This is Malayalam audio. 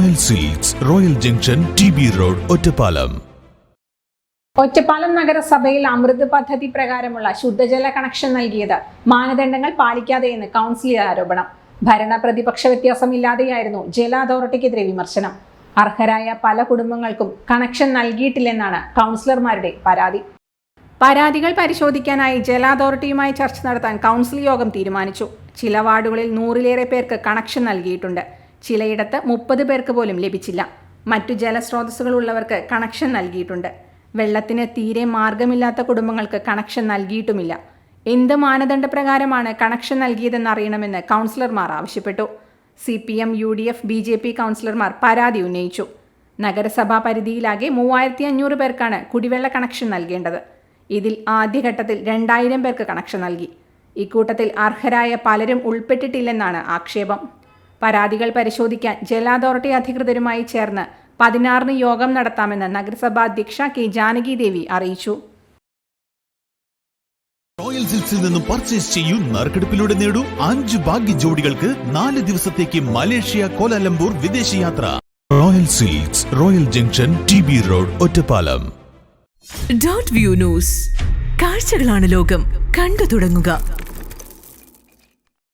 Royal silks royal junction T B road Ottapalam Ottapalam നഗരസഭയിൽ അമൃത് പദ്ധതി പ്രകാരമുള്ള ശുദ്ധജല കണക്ഷൻ നൽകിയത് മാനദണ്ഡങ്ങൾ പാലിക്കാതെയെന്ന് കൗൺസിലിൽ ആരോപണം. ഭരണ പ്രതിപക്ഷ വ്യത്യാസമില്ലാതെയായിരുന്നു ജല അതോറിറ്റിക്കെതിരെ വിമർശനം. അർഹരായ പല കുടുംബങ്ങൾക്കും കണക്ഷൻ നൽകിയിട്ടില്ലെന്നാണ് കൗൺസിലർമാരുടെ പരാതി. പരാതികൾ പരിശോധിക്കാനായി ജല അതോറിറ്റിയുമായി ചർച്ച നടത്താൻ കൗൺസിൽ യോഗം തീരുമാനിച്ചു. ചില വാർഡുകളിൽ നൂറിലേറെ പേർക്ക് കണക്ഷൻ നൽകിയിട്ടുണ്ട്. ചിലയിടത്ത് മുപ്പത് പേർക്ക് പോലും ലഭിച്ചില്ല. മറ്റു ജലസ്രോതസ്സുകളുള്ളവർക്ക് കണക്ഷൻ നൽകിയിട്ടുണ്ട്. വെള്ളത്തിന് തീരെ മാർഗമില്ലാത്ത കുടുംബങ്ങൾക്ക് കണക്ഷൻ നൽകിയിട്ടുമില്ല. എന്ത് മാനദണ്ഡപ്രകാരമാണ് കണക്ഷൻ നൽകിയതെന്ന് അറിയണമെന്ന് കൗൺസിലർമാർ ആവശ്യപ്പെട്ടു. C P M U D F B J P കൗൺസിലർമാർ പരാതി ഉന്നയിച്ചു. നഗരസഭാ പരിധിയിലാകെ മൂവായിരത്തി അഞ്ഞൂറ് പേർക്കാണ് കുടിവെള്ള കണക്ഷൻ നൽകേണ്ടത്. ഇതിൽ ആദ്യഘട്ടത്തിൽ രണ്ടായിരം പേർക്ക് കണക്ഷൻ നൽകി. ഇക്കൂട്ടത്തിൽ അർഹരായ പലരും ഉൾപ്പെട്ടിട്ടില്ലെന്നാണ് ആക്ഷേപം. പരാതികൾ പരിശോധിക്കാൻ ജല അതോറിറ്റി അധികൃതരുമായി ചേർന്ന് പതിനാറിന് യോഗം നടത്താമെന്ന് നഗരസഭാ അധ്യക്ഷ കെ ജാനകി ദേവി അറിയിച്ചു. റോയൽ സിൽക്സിൽ നിന്നും പർച്ചേസ് ചെയ്യൂ നറുക്കെടുപ്പിലൂടെ നേടൂ അഞ്ച് ഭാഗ്യ ജോഡികൾക്ക് നാല് ദിവസത്തേക്ക് മലേഷ്യ കോലാലംപൂർ വിദേശയാത്ര royal silks royal junction T B road Ottapalam. Dot view news. കാഴ്ചകളാണ് ലോകം. കണ്ടു തുടങ്ങുക.